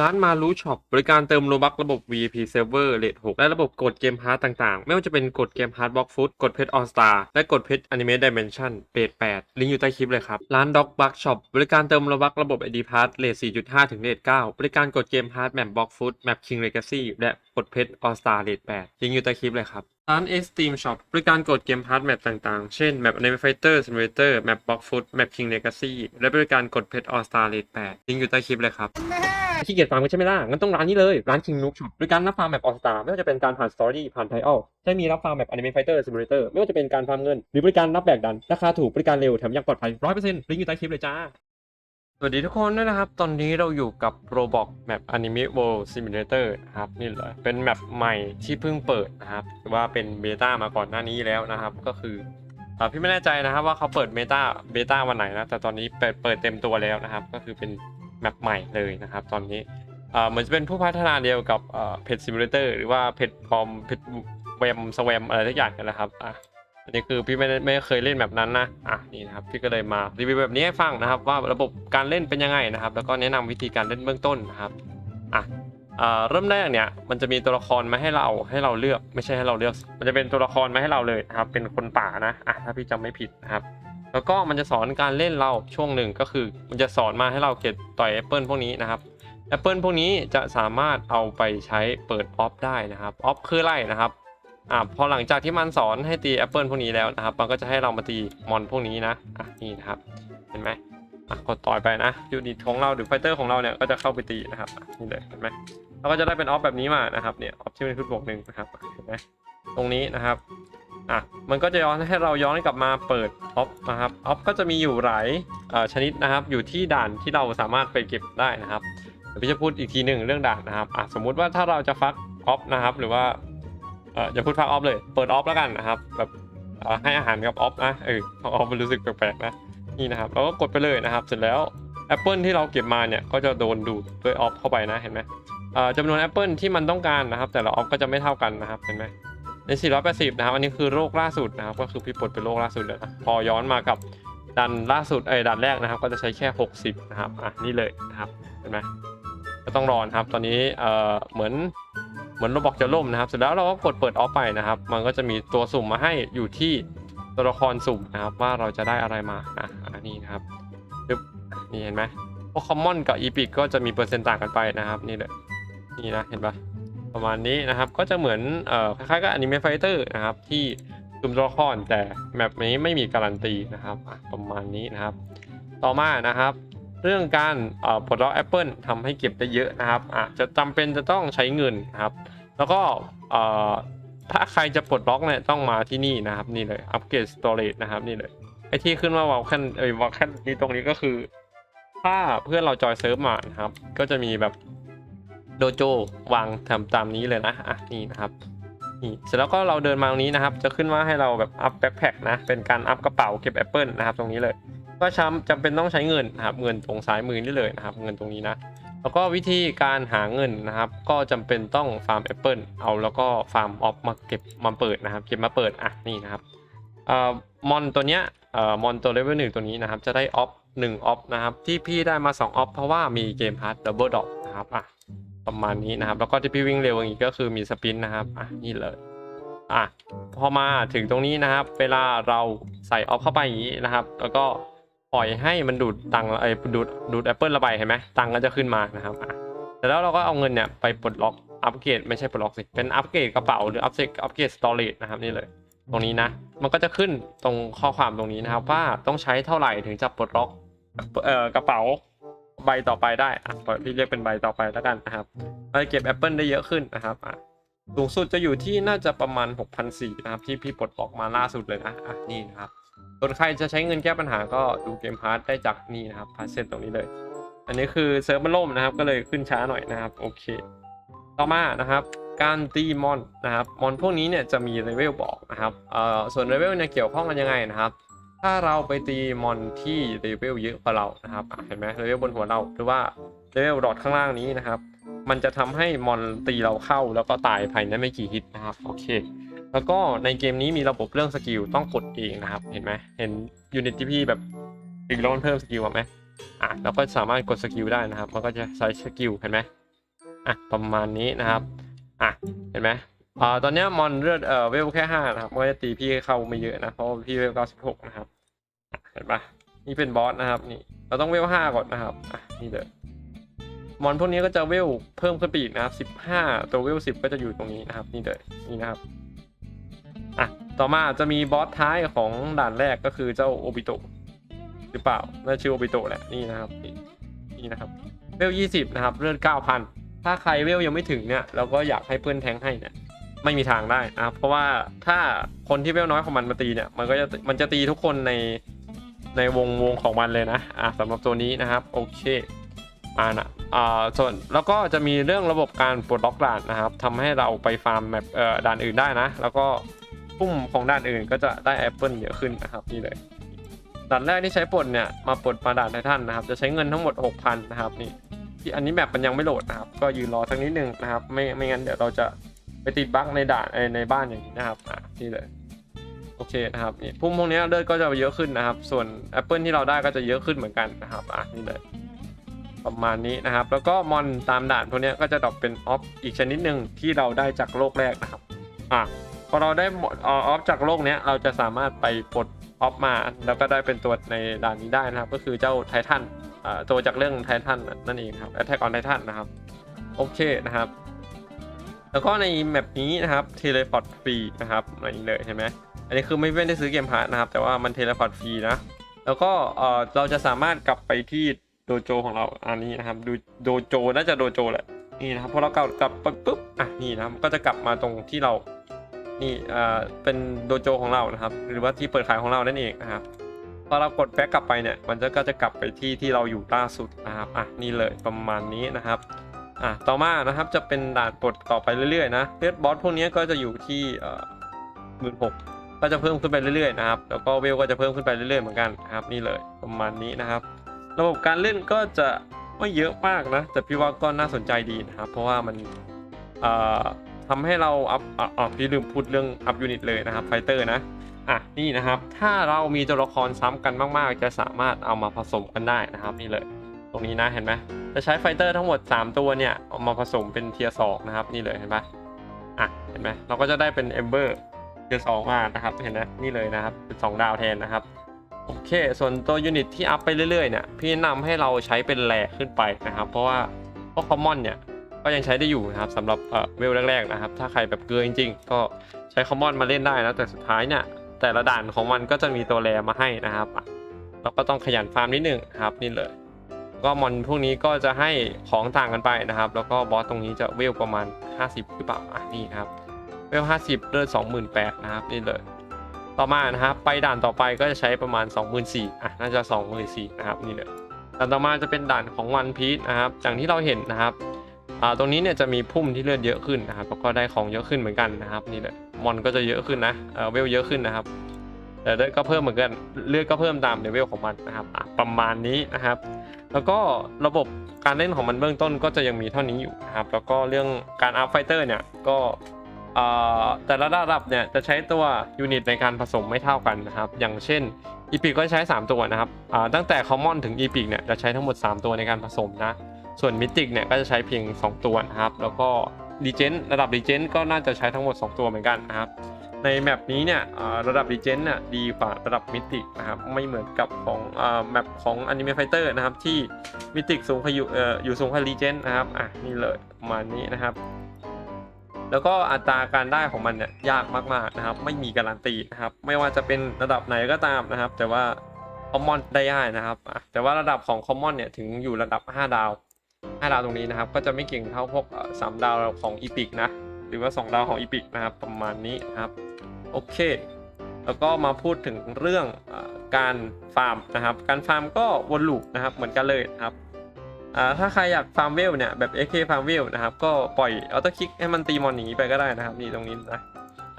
ร้านมารู้ช็อปบริการเติมโลบักระบบ VIP Server เลท6และระบบกดเกมพาร์ตต่างๆ ไม่ว่าจะเป็นกดเกมพาร์ตบล็อกฟุตกดเพชรออสตาและกดเพชรอนิเม e ดิเมนชั่นเบท8ลิงก์อยู่ใต้คลิปเลยครับ ร้านด็อกบักช็อปบริการเติมโลบักระบบ ID พาร์ตเลท4.5ถึงเลท9บริการกดเกมพาร์ตแมปบล็อกฟุตแมปคิงเลกาซี่และกดเพชรออสตาเลท8ลิงก์อยู่ใต้คลิปเลยครับ ร้าน Steam Shop บริการกดเกมพาร์ทแมปต่างๆ เช่น แมป Anime Fighter Simulator แมป Block Foot แมป King Legacy และบริการกดเพชร All Star Rate 8ลิงก์อยู่ใต้คลิปเลยครับขี้เกียจฟาร์มกันใช่ไหมล่ะ งั้นต้องร้านนี้เลย ร้าน King Nook Shop บริการรับฟาร์มแมป All Star ไม่ว่าจะเป็นการผ่าน Story ผ่าน Trial ใช้มีรับฟาร์มแมป Anime Fighter Simulator ไม่ว่าจะเป็นการฟาร์มเงิน หรือบริการรับแบกดัน ราคาถูกบริการเร็วแถมยังปลอดภัย100%ลิงก์อยู่ใต้คลิปเลยจ้า สวัสดีทุกคนด้วยนะครับ ตอนนี้เราอยู่กับ Roblox Map Anime World Simulator นะครับ นี่เลยเป็นแมปใหม่ที่เพิ่งเปิดนะครับหรือว่าเป็นเบต้ามาก่อนหน้านี้แล้วนะครับ ก็คืออพี่ไม่แน่ใจนะครับว่าเขาเปิดเบต้าเบต้าวันไหนนะ แต่ตอนนี้เปิดเปิดเต็มตัวแล้วนะครับ ก็คือเป็นแมปใหม่เลยนะครับ ตอนนี้อ่าเหมือนจะเป็นผู้พัฒนาเดียวกับเพจซิมูเลเตอร์หรือว่าเพจบอมเพจแวมสแวมอะไรทุกอย่างกันนะครับอะ อันนี้คือพี่ไม่ได้ไม่เคยเล่นแบบนั้นนะ อะนี่นะครับพี่ก็เลยมารีวิวแบบนี้ให้ฟังนะครับ ว่าระบบการเล่นเป็นยังไงนะครับ แล้วก็แนะนำวิธีการเล่นเบื้องต้นนะครับ อะเริ่มแรกเนี่ยมันจะมีตัวละครมาให้เราให้เราเลือกไม่ใช่ให้เราเลือก มันจะเป็นตัวละครมาให้เราเลยนะครับ เป็นคนป่านะอะถ้าพี่จำไม่ผิดนะครับ แล้วก็มันจะสอนการเล่นเราช่วงหนึ่งก็คือ มันจะสอนมาให้เราเก็บต่อยแอปเปิลพวกนี้นะครับแอปเปิลพวกนี้จะสามารถเอาไปใช้เปิดออฟได้นะครับออฟคืออะไรนะครับ อ่าพอหลังจากที่มันสอนให้ตีแอปเปิลพวกนี้แล้วนะครับ มันก็จะให้เรามาตีมอนพวกนี้นะอะนี่นะครับเห็นไหมอะกดต่อยไปนะยูนิตของเราหรือไฟเตอร์ของเราเนี่ยก็จะเข้าไปตีนะครับนี่เลยเห็นไหมเราก็จะได้เป็นออฟแบบนี้มานะครับเนี่ยออฟที่เป็นขึ้นบวกหนึ่งนะครับเห็นไหมตรงนี้นะครับอะมันก็จะย้อนให้เราย้อนกลับมาเปิดออฟนะครับออฟก็จะมีอยู่หลายเอ่อชนิดนะครับ อยู่ที่ด่านที่เราสามารถไปเก็บได้นะครับเดี๋ยวพี่จะพูดอีกทีหนึ่งเรื่องด่านนะครับอะสมมุติว่าถ้าเราจะฟักออฟนะครับ หรือว่า เอ่ออย่าพูดฟักออฟเลย เปิดออฟแล้วกันนะครับ แบบให้อาหารกับออฟนะ เออออฟมันรู้สึกแปลกๆนะ นี่นะครับเราก็กดไปเลยนะครับ เสร็จแล้วแอปเปิลที่เราเก็บมาเนี่ย ก็จะโดนดูดด้วยออฟเข้าไปนะเห็นไหมจำนวนแอปเปิลที่มันต้องการนะครับ แต่ละออฟก็จะไม่เท่ากันนะครับเห็นไหมใน 480 นะครับ อันนี้คือโรคล่าสุดนะครับ ก็คือพี่ปลดเป็นโรคล่าสุดเลยนะพอย้อนมากับดันล่าสุดเอ้ดันแรกนะครับ ก็จะใช้แค่ 60 นะครับ อะ นี่เลยนะครับ เห็นไหมก็ต้องรอนครับ ตอนนี้ เอ่อ เหมือน เหมือนโราบอกจะล่มนะครับเสร็จแล้วเราก็กดเปิดออฟไปนะครับ มันก็จะมีตัวสุ่มมาให้อยู่ที่ตัวละครสุ่มนะครับ ว่าเราจะได้อะไรมานะอันนี้นะครับนี่เห็นไหมพวกคอมมอนกับอีพิกก็จะมีเปอร์เซ็นต์ต่างกันไปนะครับนี่เลยนี่นะเห็นปะประมาณนี้นะครับก็จะเหมือนเอ่อคล้ายๆกับอนิเมะไฟเตอร์นะครับที่สุ่มตัวละครแต่แมปนี้ไม่มีการันตีนะครับประมาณนี้นะครับ ต่อมานะครับ เรื่องการปลดล็อกแอปเปิลทำให้เก็บได้เยอะนะครับอาจจะจำเป็นจะต้องใช้เงินนะครับ แล้วก็ถ้าใครจะปลดล็อกเนี่ยต้องมาที่นี่นะครับนี่เลยอัปเกรดสตอเรจนะครับนี่เลยไอที่ขึ้นว่าวอลแคนเอยวอลแคนนี่ตรงนี้ก็คือ ถ้าเพื่อนเราจอยเซิร์ฟมานะครับ ก็จะมีแบบโดโจวางทำตามนี้เลยนะอะนี่นะครับนี่เสร็จแล้วก็เราเดินมาตรงนี้นะครับ จะขึ้นว่าให้เราแบบอัพแบ็คแพคนะเป็นการอัพกระเป๋าเก็บแอปเปิลนะครับตรงนี้เลย ก็ช้ำจำเป็นต้องใช้เงินนะครับเงินตรงซ้ายมือนี่เลยนะครับ เงินตรงนี้นะ แล้วก็วิธีการหาเงินนะครับ ก็จำเป็นต้องฟาร์มแอปเปิลเอาแล้วก็ฟาร์มออฟมาเก็บมาเปิดนะครับ เก็บมาเปิดอะนี่นะครับเอ่อมอนตัวเนี้ยเอ่อมอนตัวเลเวลหนึ่งตัวนี้นะครับ จะได้ออฟหนึ่งออฟนะครับ ที่พี่ได้มา2ออฟเพราะว่ามีเกมพาร์ทดับเบิลดอกนะครับอะประมาณนี้นะครับ แล้วก็ที่พี่วิ่งเร็วอย่างนี้ก็คือมีสปินนะครับอะนี่เลยอะพอมาถึงตรงนี้นะครับ เวลาเราใส่ออฟเข้าไปอย่างนี้นะครับ แล้วก็ ปล่อยให้มันดูดตังค์ไอ้ดูดดูดแอปเปิลระบายเห็นไหมตังค์ก็จะขึ้นมานะครับอะแต่แล้วเราก็เอาเงินเนี่ยไปปลดล็อกอัปเกรดไม่ใช่ปลดล็อกสิเป็นอัปเกรดกระเป๋าหรืออัปเกรดอัปเกรดสตอเรจนะครับนี่เลย ตรงนี้นะ มันก็จะขึ้นตรงข้อความตรงนี้นะครับ ว่าต้องใช้เท่าไหร่ถึงจะปลดล็อกเอ่อกระเป๋าใบต่อไปได้อะพี่เรียกเป็นใบต่อไปแล้วกันนะครับเราจะเก็บแอปเปิลได้เยอะขึ้นนะครับอะสูงสุดจะอยู่ที่น่าจะประมาณ6,400นะครับที่พี่ปลดล็อกมาล่าสุดเลยนะอะนี่นะครับ ส่วนใครจะใช้เงินแก้ปัญหาก็ดูเกมพาร์ทได้จากนี่นะครับพาร์ทเซตตรงนี้เลย อันนี้คือเซิร์ฟมันล่มนะครับ ก็เลยขึ้นช้าหน่อยนะครับ โอเค ต่อมานะครับ การตีมอนนะครับ มอนพวกนี้เนี่ยจะมีเลเวลบอกนะครับเอ่อส่วนเลเวลเนี่ยเกี่ยวข้องกันยังไงนะครับ ถ้าเราไปตีมอนที่เลเวลเยอะกว่าเรานะครับเห็นไหมเลเวลบนหัวเราหรือว่าเลเวลดอทข้างล่างนี้นะครับ มันจะทำให้มอนตีเราเข้าแล้วก็ตายภายในไม่กี่ฮิตนะครับ โอเค แล้วก็ในเกมนี้มีระบบเรื่องสกิลต้องกดเองนะครับ เห็นไหมเห็นยูนิตที่พี่แบบตีแล้วมันเพิ่มสกิลไหมอะเราก็สามารถกดสกิลได้นะครับมันก็จะใช้สกิลเห็นไหมอะประมาณนี้นะครับอะเห็นไหมอ่าตอนเนี้ยมอนเลือดเอ่อเวลแค่ห้านะครับมันก็จะตีพี่เข้าไม่เยอะนะเพราะพี่เวลเก้าสิบหกนะครับเห็นปะนี่เป็นบอสนะครับนี่เราต้องเวลห้าก่อนนะครับอะนี่เลยมอนพวกนี้ก็จะเวลเพิ่มขึ้นไปอีกนะครับสิบห้าตัวเวลสิบก็จะอยู่ตรงนี้นะครับ นี่เลยนี่นะครับ อะ ต่อมาจะมีบอสท้ายของด่านแรกก็คือเจ้าโอบิโตหรือเปล่า น่าชื่อโอบิโตแหละนี่นะครับ นี่นะครับเวลยี่สิบนะครับเลือดเก้าพันถ้าใครเวลยังไม่ถึงเนี่ยเราก็อยากให้เพื่อนแทงให้เนี่ยไม่มีทางได้นะครับเพราะว่าถ้าคนที่เวลน้อยของมันมาตีเนี่ยมันก็จะมันจะตีทุกคนในในวงวงของมันเลยนะอะสำหรับตัวนี้นะครับโอเคอ่านะอ่าส่วนแล้วก็จะมีเรื่องระบบการปลดล็อกด่านนะครับทำให้เราไปฟาร์มแบบเอ่อด่านอื่นได้นะ แล้วก็ ปุ่มของด่านอื่นก็จะได้แอปเปิลเยอะขึ้นนะครับนี่เลยด่านแรกที่ใช้ปลดเนี่ยมาปลดมาด่านไททันนะครับ จะใช้เงินทั้งหมด 6,000 นะครับนี่ที่อันนี้แบบมันยังไม่โหลดนะครับ ก็ยืนรอสักนิดนึงนะครับ ไม่ไม่งั้นเดี๋ยวเราจะไปติดบั๊กในด่านในบ้านอย่างนี้นะครับอะนี่เลยโอเคนะครับนี่พุ่มพวกนี้เลือดก็จะเยอะขึ้นนะครับ ส่วนแอปเปิลที่เราได้ก็จะเยอะขึ้นเหมือนกันนะครับอะนี่เลยประมาณนี้นะครับ แล้วก็มอนตามด่านพวกนี้ก็จะดรอปเป็นออฟอีกชนิดหนึ่งที่เราได้จากโลกแรกนะครับอะ พอเราได้หมดออฟจากโลกเนี้ยเราจะสามารถไปปลดออฟมา แล้วก็ได้เป็นตัวในด่านนี้ได้นะครับ ก็คือเจ้าไททันตัวจากเรื่องไททันนั่นเองครับ Attack on Titan นะครับ โอเคนะครับ แล้วก็ในแมปนี้นะครับเทเลพอร์ตฟรีนะครับอันนี้เลยเห็นไหมอันนี้คือไม่ไม่ได้ซื้อเกมพาร์ทนะครับ แต่ว่ามันเทเลพอร์ตฟรีนะ แล้วก็เราจะสามารถกลับไปที่โดโจของเราอันนี้นะครับดูโดโจน่าจะโดโจแหละนี่นะครับพอเรากลับกลับปุ๊บปุ๊บอะนี่นะครับก็จะกลับมาตรงที่เรา นี่อ่าเป็นโดโจของเรานะครับ หรือว่าที่เปิดขายของเรานั่นเองนะครับพอเรากดแบ็กกลับไปเนี่ย มันจะก็จะกลับไปที่ที่เราอยู่ล่าสุดนะครับอะนี่เลยประมาณนี้นะครับอะต่อมานะครับจะเป็นด่านปลดต่อไปเรื่อยๆนะเลือดบอสพวกนี้ก็จะอยู่ที่เอ่อหมื่นหกก็จะเพิ่มขึ้นไปเรื่อยๆนะครับ แล้วก็เวลก็จะเพิ่มขึ้นไปเรื่อยๆเหมือนกันนะครับ นี่เลยประมาณนี้นะครับ ระบบการเล่นก็จะไม่เยอะมากนะ แต่พี่ว่าก็น่าสนใจดีนะครับ เพราะว่ามันเอ่อ ทำให้เราอัพอะอะพี่ลืมพูดเรื่องอัพยูนิตเลยนะครับไฟเตอร์นะอะนี่นะครับ ถ้าเรามีตัวละครซ้ำกันมากๆ จะสามารถเอามาผสมกันได้นะครับ นี่เลย ตรงนี้นะเห็นไหมจะใช้ไฟเตอร์ทั้งหมด 3 ตัวเนี่ยเอามาผสมเป็นเทียร์สองนะครับ นี่เลยเห็นปะอะเห็นไหมเราก็จะได้เป็นเอมเบอร์เทียร์สองมานะครับเห็นไหมนี่เลยนะครับเป็นสองดาวแทนนะครับโอเค ส่วนตัวยูนิตที่อัพไปเรื่อยๆเนี่ยพี่แนะนำให้เราใช้เป็นแหลกขึ้นไปนะครับ เพราะว่าพวกคอมมอนเนี่ย ก็ยังใช้ได้อยู่นะครับสำหรับเวลแรกๆนะครับ ถ้าใครแบบเกลือจริงๆ ก็ใช้คอมมอนมาเล่นได้นะ แต่สุดท้ายเนี่ยแต่ละด่านของมันก็จะมีตัวแรมาให้นะครับเราก็ต้องขยันฟาร์มนิดนึงครับนี่เลย ก็มอนพวกนี้ก็จะให้ของต่างกันไปนะครับ แล้วก็บอสตรงนี้จะเวลประมาณ 50หรือเปล่าอะนี่ครับเวล50เลือด28,000นะครับนี่เลย ต่อมานะครับไปด่านต่อไปก็จะใช้ประมาณ 24,000อะน่าจะ24,000นะครับนี่เลยด่านต่อมาจะเป็นด่านของวันพีชนะครับอย่างที่เราเห็นนะครับ อ่าตรงนี้เนี่ยจะมีพุ่มที่เลือดเยอะขึ้นนะครับแล้วก็ได้ของเยอะขึ้นเหมือนกันนะครับนี่เลยมอนก็จะเยอะขึ้นนะเออเวลเยอะขึ้นนะครับแต่เลือดก็เพิ่มเหมือนกันเลือดก็เพิ่มตามเลเวลของมันนะครับประมาณนี้นะครับ แล้วก็ระบบการเล่นของมันเบื้องต้นก็จะยังมีเท่านี้อยู่นะครับแล้วก็เรื่องการอัพไฟเตอร์เนี่ยก็เออแต่ละระดับเนี่ยจะใช้ตัวยูนิตในการผสมไม่เท่ากันนะครับ อย่างเช่นอีพิกก็ใช้ 3 ตัวนะครับอ่าตั้งแต่คอมมอนถึงอีพิกเนี่ยจะใช้ทั้งหมด 3 ตัวในการผสมนะ ส่วนมิติกเนี่ยก็จะใช้เพียง 2 ตัวนะครับ แล้วก็ดีเจนระดับดีเจนก็น่าจะใช้ทั้งหมด 2 ตัวเหมือนกันนะครับในแมปนี้เนี่ยระดับดีเจนน่ะดีกว่าระดับมิตินะครับไม่เหมือนกับของอแมปของอนิเมะไฟเตอร์นะครับที่มิติสูงกว่าอยู่เอ่อยู่สูงกว่าดีเจนนะครับอะนี่เลยประมาณนี้นะครับ แล้วก็อัตราการได้ของมันเนี่ยยากมากๆนะครับ ไม่มีการันตีนะครับ ไม่ว่าจะเป็นระดับไหนก็ตามนะครับ แต่ว่าคอมมอนได้ง่ายนะครับแต่ว่าระดับของคอมมอนเนี่ยถึงอยู่ระดับ 5 ดาว 5ดาวตรงนี้นะครับ ก็จะไม่เก่งเท่าพวกสามดาวของอีพิกนะ หรือว่า2ดาวของอีพิกนะครับ ประมาณนี้นะครับ โอเค แล้วก็มาพูดถึงเรื่องอการฟาร์มนะครับ การฟาร์มก็วนลูปนะครับ เหมือนกันเลยนะครับถ้าใครอยากฟาร์มเวลเนี่ยแบบ AK ฟาร์มเวลนะครับ ก็ปล่อยออโต้คลิกให้มันตีมอนหนีไปก็ได้นะครับนี่ตรงนี้นะ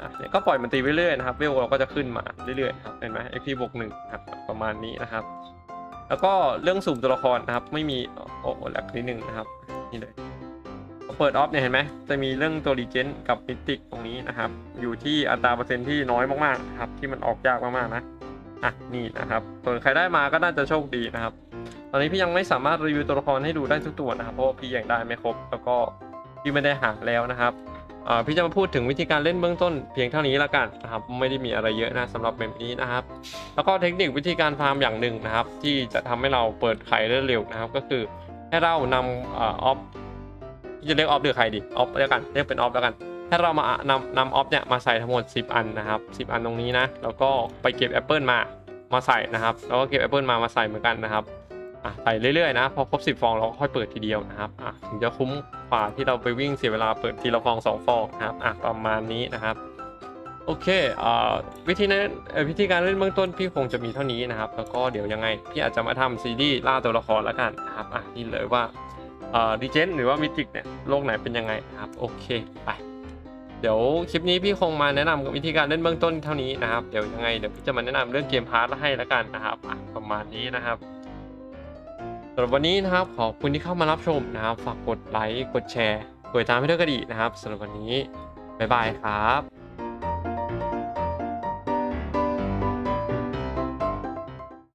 อะเนี่ยก็ปล่อยมันตีไปเรื่อยนะครับ เวลเราก็จะขึ้นมาเรื่อยๆครับเห็นไหม XP บวกหนึ่งครับประมาณนี้นะครับ แล้วก็เรื่องสุ่มตัวละครนะครับ ไม่มีโอ้หแลกนิดนึงนะครับนี่เลยเปิดออฟเนี่ยเห็นไหมจะมีเรื่องตัวรีเจนกับมิติกตรงนี้นะครับ อยู่ที่อัตราเปอร์เซ็นที่น้อยมากๆครับ ที่มันออกยากมากๆนะอะนี่นะครับส่วนใครได้มาก็น่าจะโชคดีนะครับ ตอนนี้พี่ยังไม่สามารถรีวิวตัวละครให้ดูได้ทุกตัวนะครับ เพราะว่าพี่ยังได้ไม่ครบ แล้วก็พี่ไม่ได้หาแล้วนะครับ พี่จะมาพูดถึงวิธีการเล่นเบื้องต้นเพียงเท่านี้ละกันนะครับไม่ได้มีอะไรเยอะนะสำหรับแบบนี้นะครับ แล้วก็เทคนิควิธีการฟาร์มอย่างหนึ่งนะครับ ที่จะทำให้เราเปิดไข่ได้เร็วนะครับ ก็คือให้เรานำออฟจะเรียกออฟหรือใครดีออฟแล้วกันเรียกเป็นออฟแล้วกันให้เรามานำนำออฟเนี่ยมาใส่ทั้งหมด 10 อันนะครับ 10 อันตรงนี้นะแล้วก็ไปเก็บแอปเปิลมามาใส่นะครับ แล้วก็เก็บแอปเปิลมามาใส่เหมือนกันนะครับ อะใส่เรื่อยๆนะพอครบ10ฟองเราก็ค่อยเปิดทีเดียวนะครับอะถึงจะคุ้มกว่าที่เราไปวิ่งเสียเวลาเปิดทีละฟองสองฟองนะครับอะประมาณนี้นะครับโอเคอ่วิธีนั้นวิธีการเล่นเบื้องต้นพี่คงจะมีเท่านี้นะครับ แล้วก็เดี๋ยวยังไงพี่อาจจะมาทำซีรีส์ล่าตัวละครแล้วกันนะครับอะนี่เลยว่าเอ่อดีเจนหรือว่ามิติกเนี่ยโลกไหนเป็นยังไงนะครับโอเคไปเดี๋ยวคลิปนี้พี่คงมาแนะนำวิธีการเล่นเบื้องต้นเท่านี้นะครับ เดี๋ยวยังไงเดี๋ยวพี่จะมาแนะนำเรื่องเกมพาร์ทให้แล้วกันนะครับประมาณนี้นะครับำหรับวันนี้นะครับขอบคุณที่เข้ามารับชมนะครับ ฝากกดไลค์กดแชร์กดติดตามให้ด้วยก็ดีนะครับสำหรับวันนี้บ๊ายบายครับ